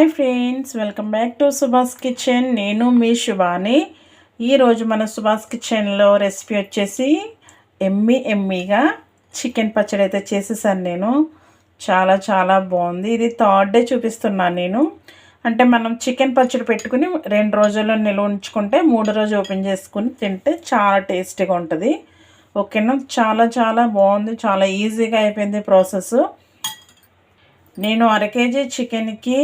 Hi friends welcome back to Subhash kitchen. నేను మీ శుభాని. ఈరోజు మన సుభాష్ కిచెన్లో రెసిపీ వచ్చేసి ఎమ్మి ఎమ్మిగా చికెన్ పచ్చడి అయితే చేసేసాను నేను. చాలా చాలా బాగుంది. ఇది థర్డ్ డే చూపిస్తున్నాను నేను. అంటే మనం చికెన్ పచ్చడి పెట్టుకుని రెండు రోజుల్లో నిల్వ ఉంచుకుంటే మూడు రోజు ఓపెన్ చేసుకుని తింటే చాలా టేస్టీగా ఉంటుంది. ఓకేనా? చాలా చాలా బాగుంది. చాలా ఈజీగా అయిపోయింది ప్రాసెస్. నేను అర కేజీ చికెన్కి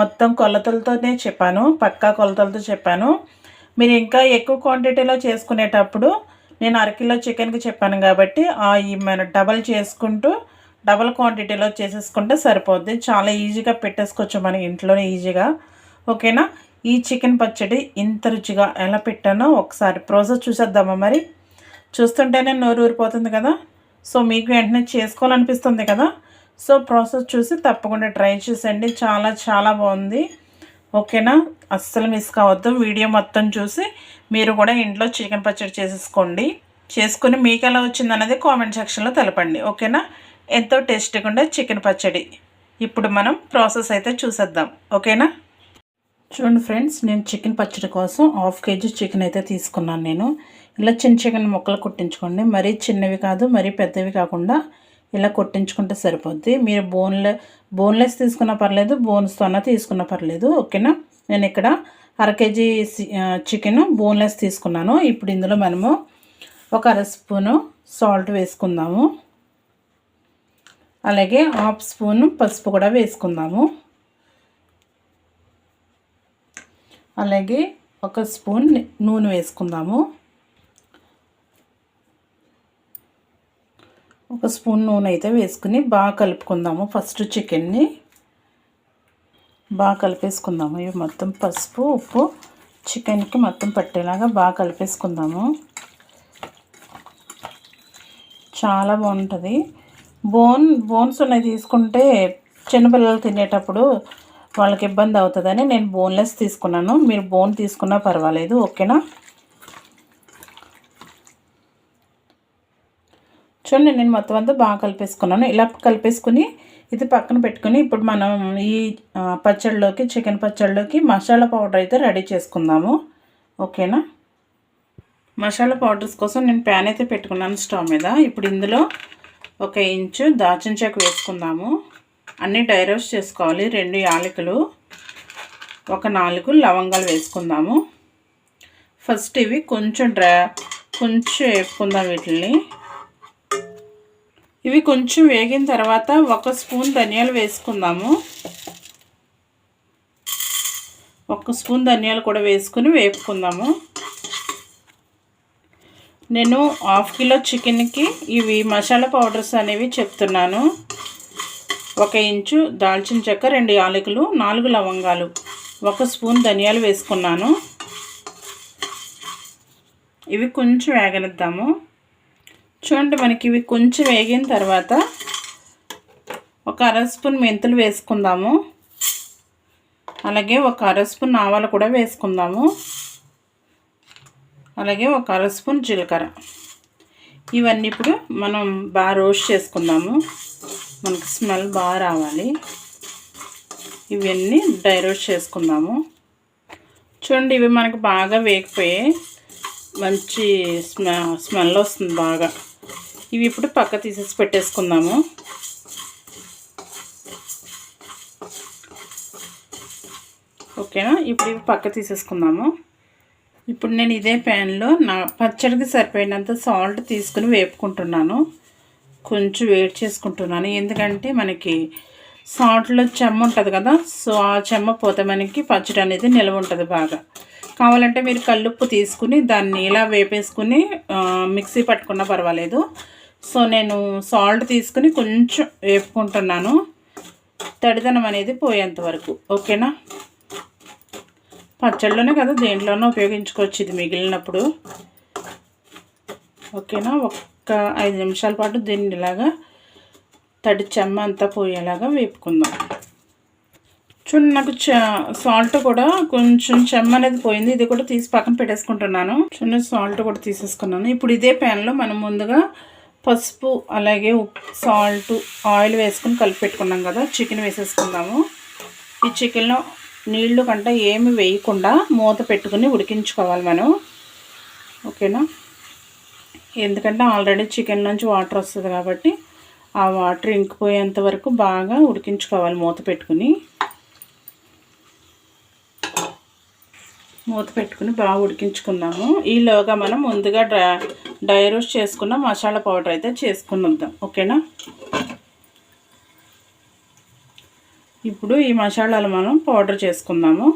మొత్తం కొలతలతోనే చెప్పాను పక్కా కొలతలతో చెప్పాను. మీరు ఇంకా ఎక్కువ క్వాంటిటీలో చేసుకునేటప్పుడు నేను అరకిలో చికెన్కి చెప్పాను కాబట్టి ఆ మన డబల్ చేసుకుంటూ డబల్ క్వాంటిటీలో చేసేసుకుంటే సరిపోద్ది. చాలా ఈజీగా పెట్టేసుకోవచ్చు మన ఇంట్లోనే ఈజీగా ఓకేనా? ఈ చికెన్ పచ్చడి ఇంత రుచిగా ఎలా పెట్టానో ఒకసారి ప్రాసెస్ చూసేద్దామా మరి? చూస్తుంటేనే నోరు ఊరిపోతుంది కదా? సో మీకు వెంటనే చేసుకోవాలనిపిస్తుంది కదా? సో ప్రాసెస్ చూసి తప్పకుండా ట్రై చేసేయండి. చాలా చాలా బాగుంది. ఓకేనా? అస్సలు మిస్ కావద్దు. వీడియో మొత్తం చూసి మీరు కూడా ఇంట్లో చికెన్ పచ్చడి చేసేసుకోండి. చేసుకుని మీకు ఎలా వచ్చింది అనేది కామెంట్ సెక్షన్లో తెలపండి. ఓకేనా? ఎంతో టేస్టీగా ఉండే చికెన్ పచ్చడి. ఇప్పుడు మనం ప్రాసెస్ అయితే చూసేద్దాం. ఓకేనా? చూడండి ఫ్రెండ్స్ నేను చికెన్ పచ్చడి కోసం హాఫ్ కేజీ చికెన్ అయితే తీసుకున్నాను నేను. ఇలా చిన్న చికెన్ ముక్కలు కుట్టించుకోండి. మరీ చిన్నవి కాదు మరీ పెద్దవి కాకుండా ఇలా కొట్టించుకుంటే సరిపోద్ది. మీరు బోన్లే బోన్లెస్ తీసుకున్నా పర్లేదు బోన్స్తో అన్నా తీసుకున్నా పర్లేదు ఓకేనా? నేను ఇక్కడ అర కేజీ చికెన్ బోన్లెస్ తీసుకున్నాను. ఇప్పుడు ఇందులో మనము ఒక అర స్పూను సాల్ట్ వేసుకుందాము. అలాగే హాఫ్ స్పూన్ పసుపు కూడా వేసుకుందాము. అలాగే ఒక స్పూన్ నూనె వేసుకుందాము. ఒక స్పూన్ నూనె అయితే వేసుకుని బాగా కలుపుకుందాము. ఫస్ట్ చికెన్ని బాగా కలిపేసుకుందాము. ఇవి మొత్తం పసుపు ఉప్పు చికెన్కి మొత్తం పట్టేలాగా బాగా కలిపేసుకుందాము. చాలా బాగుంటుంది. బోన్ బోన్స్ ఉన్నాయి తీసుకుంటే చిన్నపిల్లలు తినేటప్పుడు వాళ్ళకి ఇబ్బంది అవుతుందని నేను బోన్లెస్ తీసుకున్నాను. మీరు బోన్ తీసుకున్నా పర్వాలేదు ఓకేనా? చూడండి నేను మొత్తం అంతా బాగా కలిపేసుకున్నాను. ఇలా కలిపేసుకుని ఇది పక్కన పెట్టుకుని ఇప్పుడు మనం ఈ పచ్చడిలోకి చికెన్ పచ్చడిలోకి మసాలా పౌడర్ అయితే రెడీ చేసుకుందాము. ఓకేనా? మసాలా పౌడర్స్ కోసం నేను ప్యాన్ అయితే పెట్టుకున్నాను స్టవ్ మీద. ఇప్పుడు ఇందులో ఒక ఇంచు దాచిన చెక్క వేసుకుందాము. అన్నీ డైరోస్ట్ చేసుకోవాలి. రెండు యాలకులు ఒక నాలుగు లవంగాలు వేసుకుందాము. ఫస్ట్ ఇవి కొంచెం డ్రా కొంచెం వేపుకుందాం వీటిని ఇవి కొంచెం వేగిన తర్వాత ఒక స్పూన్ ధనియాలు వేసుకుందాము. ఒక స్పూన్ ధనియాలు కూడా వేసుకుని వేపుకుందాము. నేను హాఫ్ కిలో చికెన్కి ఇవి మసాలా పౌడర్స్ అనేవి చెప్తున్నాను. ఒక ఇంచు దాల్చిన చెక్క రెండు యాలకులు నాలుగు లవంగాలు ఒక స్పూన్ ధనియాలు వేసుకున్నాను. ఇవి కొంచెం వేగనిద్దాము. చూడండి మనకి ఇవి కొంచెం వేగిన తర్వాత ఒక అర స్పూన్ మెంతులు వేసుకుందాము. అలాగే ఒక అర స్పూన్ ఆవాలు కూడా వేసుకుందాము. అలాగే ఒక అర స్పూన్ జీలకర్ర. ఇవన్నీ ఇప్పుడు మనం బాగా రోస్ట్ చేసుకుందాము. మనకి స్మెల్ బాగా రావాలి. ఇవన్నీ డ్రై రోస్ట్ చేసుకుందాము. చూడండి ఇవి మనకు బాగా వేగిపోయాయి. మంచి స్మె స్మెల్ వస్తుంది బాగా. ఇవి ఇప్పుడు పక్క తీసేసి పెట్టేసుకుందాము. ఓకేనా? ఇప్పుడు ఇవి పక్క తీసేసుకుందాము. ఇప్పుడు నేను ఇదే ప్యాన్లో నా పచ్చడికి సరిపోయినంత సాల్ట్ తీసుకుని వేపుకుంటున్నాను. కొంచెం వేడి చేసుకుంటున్నాను. ఎందుకంటే మనకి సాల్ట్లో చెమ్మ ఉంటుంది కదా సో ఆ చెమ్మ పోతే మనకి పచ్చడి అనేది నిల్వ ఉంటుంది బాగా. కావాలంటే మీరు కల్లుప్పు తీసుకుని దాన్ని ఇలా వేపేసుకుని మిక్సీ పట్టుకున్నా పర్వాలేదు. సో నేను సాల్ట్ తీసుకుని కొంచెం వేపుకుంటున్నాను. తడిదనం అనేది పోయేంత వరకు ఓకేనా? పచ్చళ్ళలోనే కదా దేంట్లోనూ ఉపయోగించుకోవచ్చు ఇది మిగిలినప్పుడు. ఓకేనా? ఒక్క ఐదు నిమిషాల పాటు దీన్ని ఇలాగా తడి చెమ్మ అంతా పోయేలాగా వేపుకుందాం. చూడండి నాకు సాల్ట్ కూడా కొంచెం చెమ్మ అనేది పోయింది. ఇది కూడా తీసి పక్కన పెట్టేసుకుంటున్నాను. చూడండి సాల్ట్ కూడా తీసేసుకున్నాను. ఇప్పుడు ఇదే ప్యాన్లో మనం ముందుగా పసుపు అలాగే సాల్ట్ ఆయిల్ వేసుకుని కలిపి పెట్టుకున్నాం కదా చికెన్ వేసేసుకుందాము. ఈ చికెన్లో నీళ్ళు కంటే ఏమి వేయకుండా మూత పెట్టుకుని ఉడికించుకోవాలి మనం. ఓకేనా? ఎందుకంటే ఆల్రెడీ చికెన్ నుంచి వాటర్ వస్తుంది కాబట్టి ఆ వాటర్ ఇంకిపోయేంత వరకు బాగా ఉడికించుకోవాలి మూత పెట్టుకుని. మూత పెట్టుకుని బాగా ఉడికించుకుందాము ఈలోగా మనం ముందుగా డ్రై డ్రై రోస్ట్ చేసుకున్న మసాలా పౌడర్ అయితే చేసుకుని వద్దాం ఓకేనా? ఇప్పుడు ఈ మసాలాలు మనం పౌడర్ చేసుకుందాము.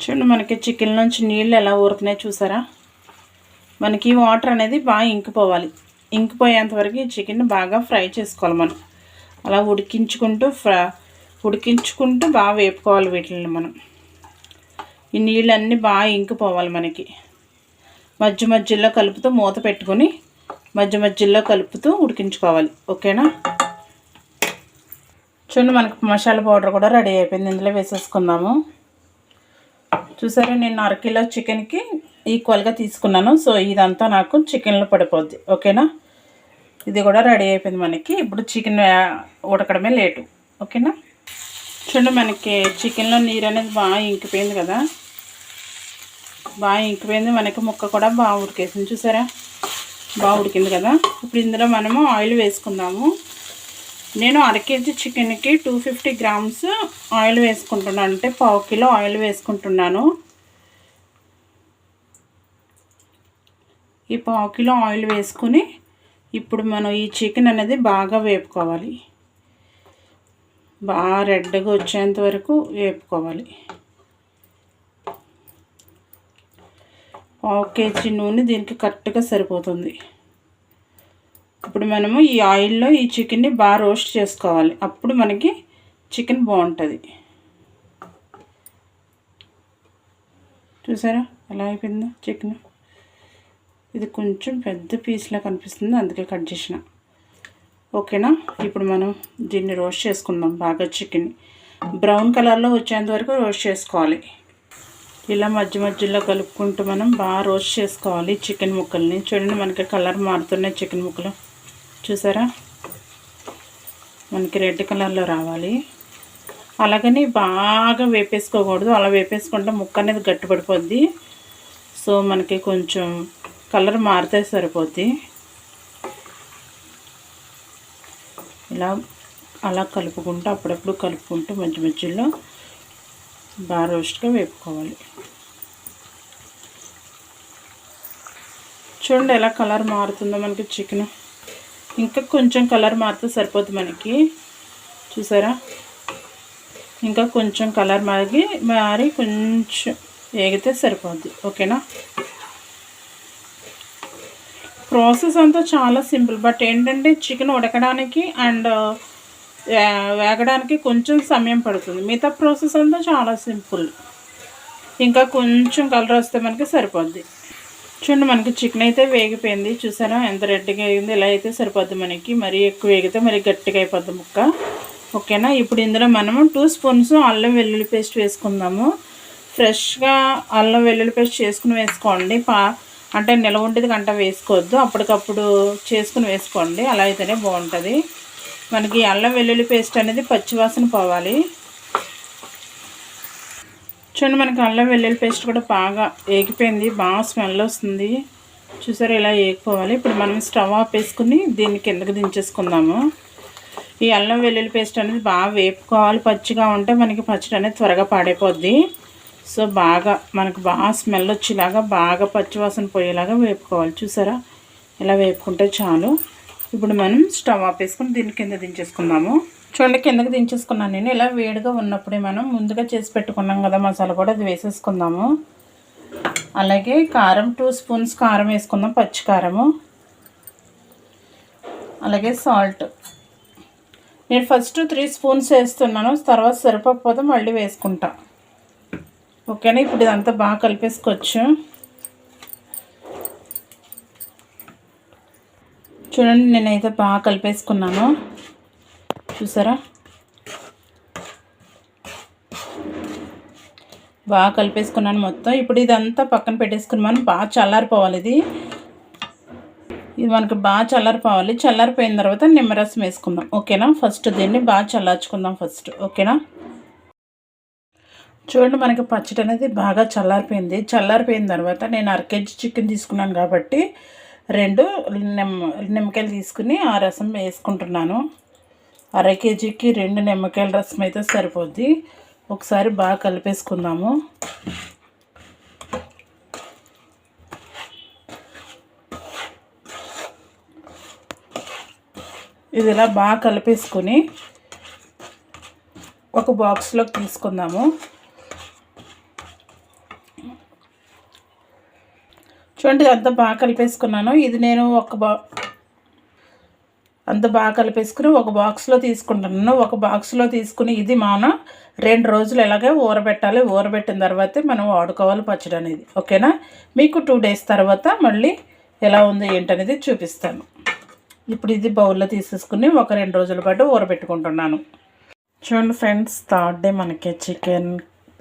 చూడండి మనకి చికెన్ నుంచి నీళ్ళు ఎలా ఊరుతున్నాయి చూసారా? మనకి వాటర్ అనేది బాగా ఇంకిపోవాలి. ఇంకిపోయేంతవరకు ఈ చికెన్ బాగా ఫ్రై చేసుకోవాలి మనం. అలా ఉడికించుకుంటూ ఫ్రై ఉడికించుకుంటూ బాగా వేపుకోవాలి వీటిని మనం. ఈ నీళ్ళన్నీ బాగా ఇంకిపోవాలి మనకి. మధ్య మధ్యలో కలుపుతూ మూత పెట్టుకొని మధ్య మధ్యలో కలుపుతూ ఉడికించుకోవాలి. ఓకేనా? చూడండి మనకి మసాలా పౌడర్ కూడా రెడీ అయిపోయింది. ఇందులో వేసేసుకుందాము. చూసారా నేను అరకిలో చికెన్కి ఈక్వల్గా తీసుకున్నాను. సో ఇదంతా నాకు చికెన్లో పడిపోద్ది. ఓకేనా? ఇది కూడా రెడీ అయిపోయింది మనకి. ఇప్పుడు చికెన్ ఉడకడమే లేటు. ఓకేనా? చూడండి మనకి చికెన్లో నీరు అనేది బాగా ఇంకిపోయింది కదా. బాగా ఇంకిపోయింది. మనకి ముక్క కూడా బాగా ఉడికేసింది. చూసారా? బాగా ఉడికింది కదా? ఇప్పుడు ఇందులో మనము ఆయిల్ వేసుకుందాము. నేను అర కేజీ చికెన్కి టూ ఫిఫ్టీ గ్రామ్స్ ఆయిల్ వేసుకుంటున్నాను అంటే పావు కిలో ఆయిల్ వేసుకుంటున్నాను. ఈ పావు కిలో ఆయిల్ వేసుకుని ఇప్పుడు మనం ఈ చికెన్ అనేది బాగా వేపుకోవాలి. బాగా రెడ్గా వచ్చేంత వరకు వేపుకోవాలి. పావు కేజీ నూనె దీనికి కరెక్ట్గా సరిపోతుంది. ఇప్పుడు మనము ఈ ఆయిల్లో ఈ చికెన్ని బాగా రోస్ట్ చేసుకోవాలి. అప్పుడు మనకి చికెన్ బాగుంటుంది. చూసారా? ఎలా అయిపోయిందో చికెన్. ఇది కొంచెం పెద్ద పీస్లా కనిపిస్తుంది. అందుకే కట్ చేసిన. ఓకేనా? ఇప్పుడు మనం దీన్ని రోస్ట్ చేసుకుందాం. బాగా చికెన్. బ్రౌన్ కలర్లో వచ్చేంత వరకు రోస్ట్ చేసుకోవాలి. ఇలా మధ్య మధ్యలో కలుపుకుంటూ మనం బాగా రోస్ట్ చేసుకోవాలి చికెన్ ముక్కల్ని. చూడండి మనకి కలర్ మారుతున్నాయి చికెన్ ముక్కలు. చూసారా? మనకి రెడ్ కలర్లో రావాలి. అలాగని బాగా వేపేసుకోకూడదు. అలా వేపేసుకుంటే ముక్క అనేది గట్టిపడిపోద్ది. సో మనకి కొంచెం కలర్ మారితే సరిపోద్ది. ఇలా అలా కలుపుకుంటూ అప్పుడప్పుడు కలుపుకుంటూ మధ్య మధ్యలో బాగా రోస్ట్గా వేపుకోవాలి. చూడండి ఎలా కలర్ మారుతుందో మనకి చికెన్. ఇంకా కొంచెం కలర్ మారితే సరిపోద్ది మనకి. చూసారా? ఇంకా కొంచెం కలర్ మారి మారి కొంచెం వేగితే సరిపోద్ది. ఓకేనా? ప్రాసెస్ అంతా చాలా సింపుల్. బట్ ఏంటంటే చికెన్ ఉడకడానికి అండ్ వేగడానికి కొంచెం సమయం పడుతుంది. మిగతా ప్రాసెస్ అంతా చాలా సింపుల్. ఇంకా కొంచెం కలర్ వస్తే మనకి సరిపోద్ది. చూడండి మనకి చికెన్ అయితే వేగిపోయింది. చూసారా? ఎంత రెడ్గా అయింది ఇలా అయితే సరిపోద్ది మనకి. మరీ ఎక్కువ వేగితే మరి గట్టిగా అయిపోద్ది ముక్క. ఓకేనా? ఇప్పుడు ఇందులో మనము టూ స్పూన్స్ అల్లం వెల్లుల్లి పేస్ట్ వేసుకుందాము. ఫ్రెష్గా అల్లం వెల్లుల్లి పేస్ట్ చేసుకుని వేసుకోండి. పా అంటే నిలవ ఉండేది గంట వేసుకోవద్దు. అప్పటికప్పుడు చేసుకుని వేసుకోండి. అలా అయితేనే బాగుంటుంది. మనకి అల్లం వెల్లుల్లి పేస్ట్ అనేది పచ్చివాసన పోవాలి. చూడండి మనకి అల్లం వెల్లుల్లి పేస్ట్ కూడా బాగా ఏగిపోయింది బాగా స్మెల్ వస్తుంది. చూసారు ఇలా ఏగిపోవాలి. ఇప్పుడు మనం స్టవ్ ఆఫ్ వేసుకుని దీన్ని కిందకి దించేసుకుందాము. ఈ అల్లం వెల్లుల్లి పేస్ట్ అనేది బాగా వేపుకోవాలి. పచ్చిగా ఉంటే మనకి పచ్చడి అనేది త్వరగా పాడైపోద్ది. సో బాగా మనకు బాగా స్మెల్ వచ్చేలాగా బాగా పచ్చివాసన పోయేలాగా వేపుకోవాలి. చూసారా? ఇలా వేపుకుంటే చాలు. ఇప్పుడు మనం స్టవ్ ఆపేసుకుని దీని కింద దించేసుకుందాము. చూడండి కిందకి దించేసుకున్నాను నేను. ఇలా వేడిగా ఉన్నప్పుడే మనం ముందుగా చేసి పెట్టుకున్నాం కదా మసాలా కూడా అది వేసేసుకుందాము. అలాగే కారం టూ స్పూన్స్ కారం వేసుకుందాం పచ్చి కారము. అలాగే సాల్ట్ నేను ఫస్ట్ త్రీ స్పూన్స్ వేస్తున్నాను తర్వాత సరిపోకపోతే మళ్ళీ వేసుకుంటా. ఓకేనా? ఇప్పుడు ఇదంతా బాగా కలిపేసుకోవచ్చు. చూడండి నేనైతే బాగా కలిపేసుకున్నాను. చూసారా? బాగా కలిపేసుకున్నాను మొత్తం. ఇప్పుడు ఇదంతా పక్కన పెట్టేసుకుని మనం బాగా చల్లారిపోవాలి ఇది. ఇది మనకు బాగా చల్లారిపోవాలి. చల్లారిపోయిన తర్వాత నిమ్మరసం వేసుకుందాం. ఓకేనా? ఫస్ట్ దీన్ని బాగా చల్లార్చుకుందాం ఫస్ట్. ఓకేనా? చూడండి మనకి పచ్చడి అనేది బాగా చల్లారిపోయింది. చల్లారిపోయిన తర్వాత నేను అర కేజీ చికెన్ తీసుకున్నాను కాబట్టి రెండు నిమ్మ నిమ్మకాయలు తీసుకుని ఆ రసం వేసుకుంటున్నాను. అర కేజీకి రెండు నిమ్మకాయల రసం అయితే సరిపోద్ది. ఒకసారి బాగా కలిపేసుకుందాము. ఇది ఇలా బాగా కలిపేసుకుని ఒక బాక్స్లోకి తీసుకుందాము. చూడండి అంత బాగా కలిపేసుకున్నాను. ఇది నేను ఒక బా అంత బాగా కలిపేసుకుని ఒక బాక్స్లో తీసుకుంటున్నాను. ఒక బాక్స్లో తీసుకుని ఇది మాన రెండు రోజులు ఎలాగే ఊరబెట్టాలి. ఊరబెట్టిన తర్వాతే మనం వాడుకోవాలి పచ్చడి అనేది. ఓకేనా? మీకు టూ డేస్ తర్వాత మళ్ళీ ఎలా ఉంది ఏంటనేది చూపిస్తాను. ఇప్పుడు ఇది బౌల్లో తీసేసుకుని ఒక రెండు రోజుల పాటు ఊరబెట్టుకుంటున్నాను. చూడండి ఫ్రెండ్స్ థర్డ్ డే మనకి చికెన్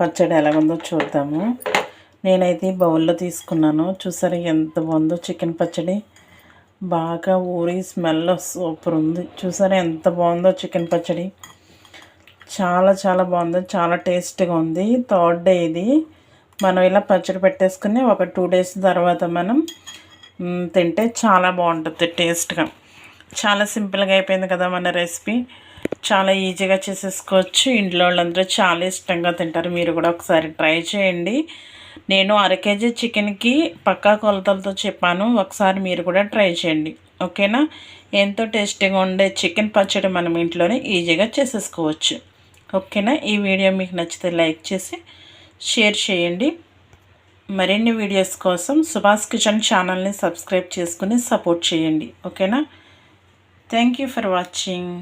పచ్చడి ఎలాగుందో చూద్దాము. నేనైతే బౌల్లో తీసుకున్నాను. చూసారు ఎంత బాగుందో చికెన్ పచ్చడి. బాగా ఊరి స్మెల్ సూపర్ ఉంది. చూసారా ఎంత బాగుందో చికెన్ పచ్చడి. చాలా చాలా బాగుంది. చాలా టేస్ట్గా ఉంది. థర్డ్ డే ఇది. మనం ఇలా పచ్చడి పెట్టేసుకుని ఒక టూ డేస్ తర్వాత మనం తింటే చాలా బాగుంటుంది టేస్ట్గా. చాలా సింపుల్గా అయిపోయింది కదా మన రెసిపీ. చాలా ఈజీగా చేసేసుకోవచ్చు. ఇంట్లో వాళ్ళందరూ చాలా ఇష్టంగా తింటారు. మీరు కూడా ఒకసారి ట్రై చేయండి. నేను అర కేజీ చికెన్కి పక్కా కొలతలతో చెప్పాను. ఒకసారి మీరు కూడా ట్రై చేయండి. ఓకేనా? ఎంతో టేస్టీగా ఉండే చికెన్ పచ్చడి మనం ఇంట్లోనే ఈజీగా చేసేసుకోవచ్చు. ఓకేనా? ఈ వీడియో మీకు నచ్చితే లైక్ చేసి షేర్ చేయండి. మరిన్ని వీడియోస్ కోసం సుభాష్ కిచెన్ ఛానల్ని సబ్స్క్రైబ్ చేసుకుని సపోర్ట్ చేయండి. ఓకేనా? Thank you for watching.